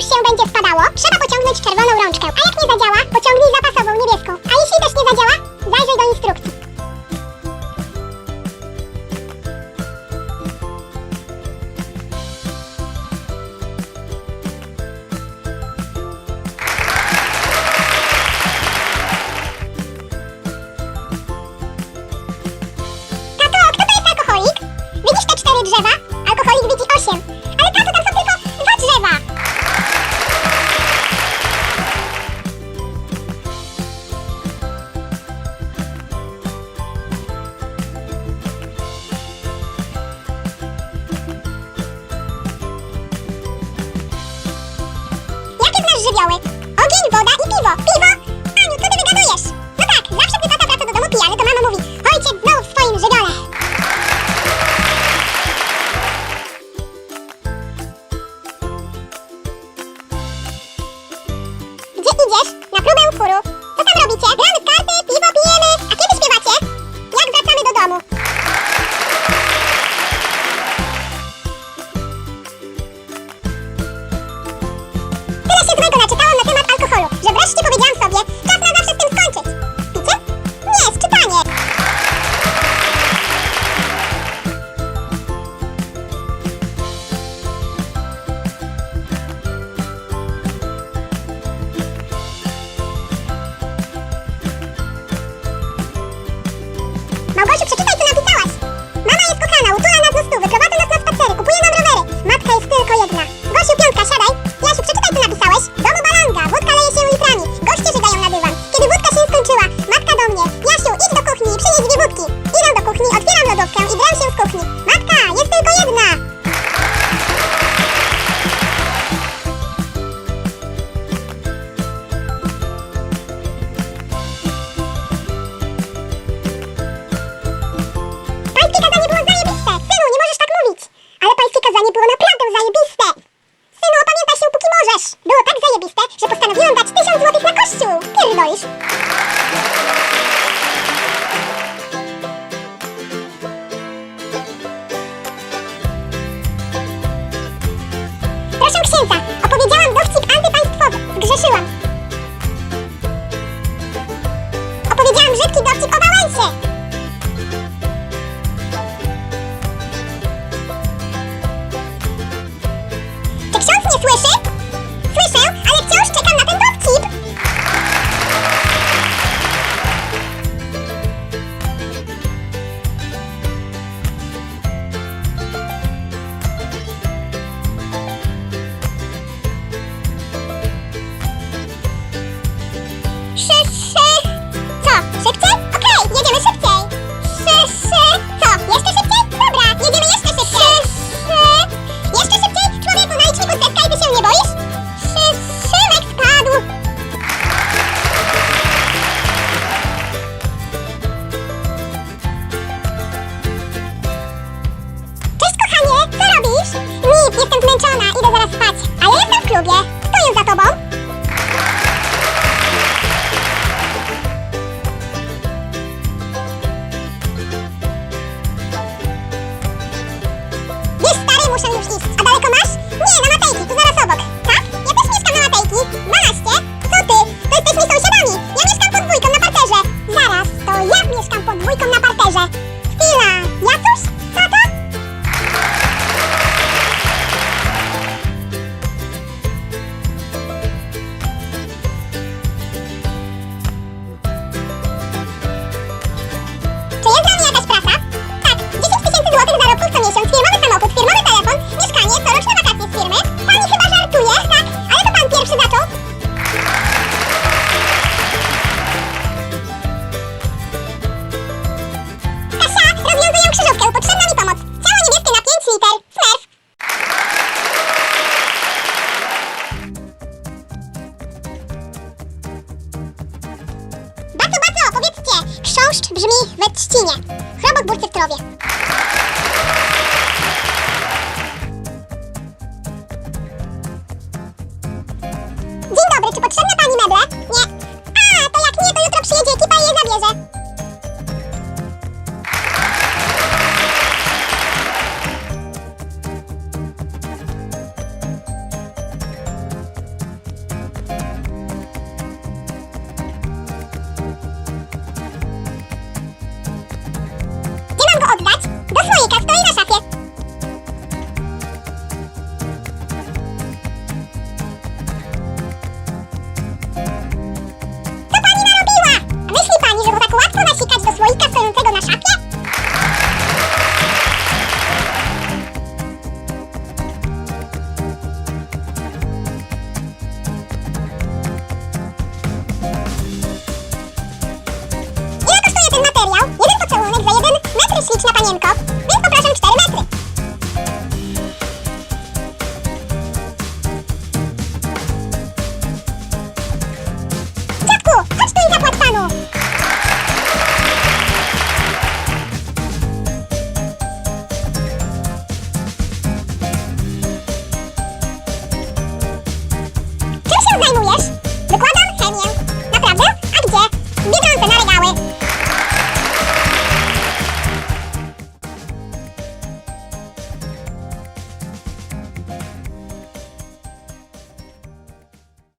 już się będzie spadało, trzeba pociągnąć czerwoną rączkę. A jak nie zadziała, pociągnij zapasową niebieską. A jeśli też nie zadziała, zajrzyj do instrukcji. Kto to jest alkoholik? Widzisz te cztery drzewa? Żywioły? Ogień, woda i piwo. Piwo? Aniu, co ty wygadujesz? No tak, zawsze gdy tata wraca do domu pijany, to mama mówi Ojciec znowu w swoim żywiole. Gdzie idziesz? Na próbę utworu. Co tam robicie? Gramy w Ale pańskie kazanie było naprawdę zajebiste! Synu, opamiętaj się póki możesz! Było tak zajebiste, że postanowiłem dać tysiąc złotych na kościół! Pierdolisz! Proszę księdza, opowiedziałam dowcip antypaństwowy. Zgrzeszyłam. Co? Szybciej? Okej, jedziemy szybciej. Szy, szy. Co? Jeszcze szybciej? Dobra, jedziemy jeszcze szybciej. Szy, szy. Jeszcze szybciej? Człowieku, najdź mi chusteczka i ty się nie boisz? Szy, szymek spadł. Kochanie, co robisz? Nic, jestem zmęczona, idę zaraz spać. Ale jestem w klubie. Jest za tobą? Muszę już iść. A daleko masz? Nie, na Matejki, trzcinie. Chrobot burcy w trowie.